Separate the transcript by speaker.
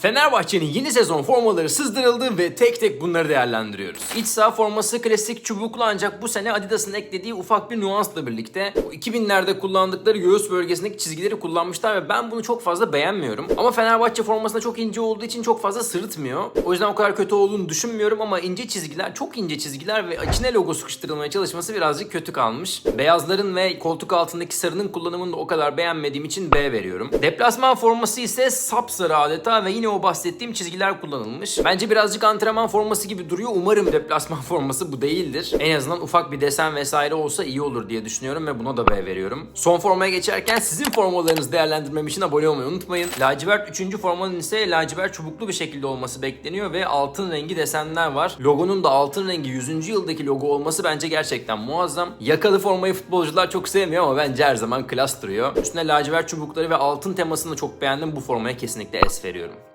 Speaker 1: Fenerbahçe'nin yeni sezon formaları sızdırıldı ve tek tek bunları değerlendiriyoruz. İç saha forması klasik çubuklu ancak bu sene Adidas'ın eklediği ufak bir nüansla birlikte bu 2000'lerde kullandıkları göğüs bölgesindeki çizgileri kullanmışlar ve ben bunu çok fazla beğenmiyorum. Ama Fenerbahçe formasında çok ince olduğu için çok fazla sırıtmıyor. O yüzden o kadar kötü olduğunu düşünmüyorum ama ince çizgiler, çok ince çizgiler ve içine logo sıkıştırılmaya çalışması birazcık kötü kalmış. Beyazların ve koltuk altındaki sarının kullanımını da o kadar beğenmediğim için B veriyorum. Deplasman forması ise sapsarı adeta ve yine o bahsettiğim çizgiler kullanılmış. Bence birazcık antrenman forması gibi duruyor. Umarım deplasman forması bu değildir. En azından ufak bir desen vesaire olsa iyi olur diye düşünüyorum ve buna da B veriyorum. Son formaya geçerken sizin formalarınızı değerlendirmem için abone olmayı unutmayın. Lacivert 3. formanın ise lacivert çubuklu bir şekilde olması bekleniyor ve altın rengi desenler var. Logonun da altın rengi 100. yıldaki logo olması bence gerçekten muazzam. Yakalı formayı futbolcular çok sevmiyor ama bence her zaman klas duruyor. Üstüne lacivert çubukları ve altın temasını çok beğendim. Bu formaya kesinlikle S veriyorum.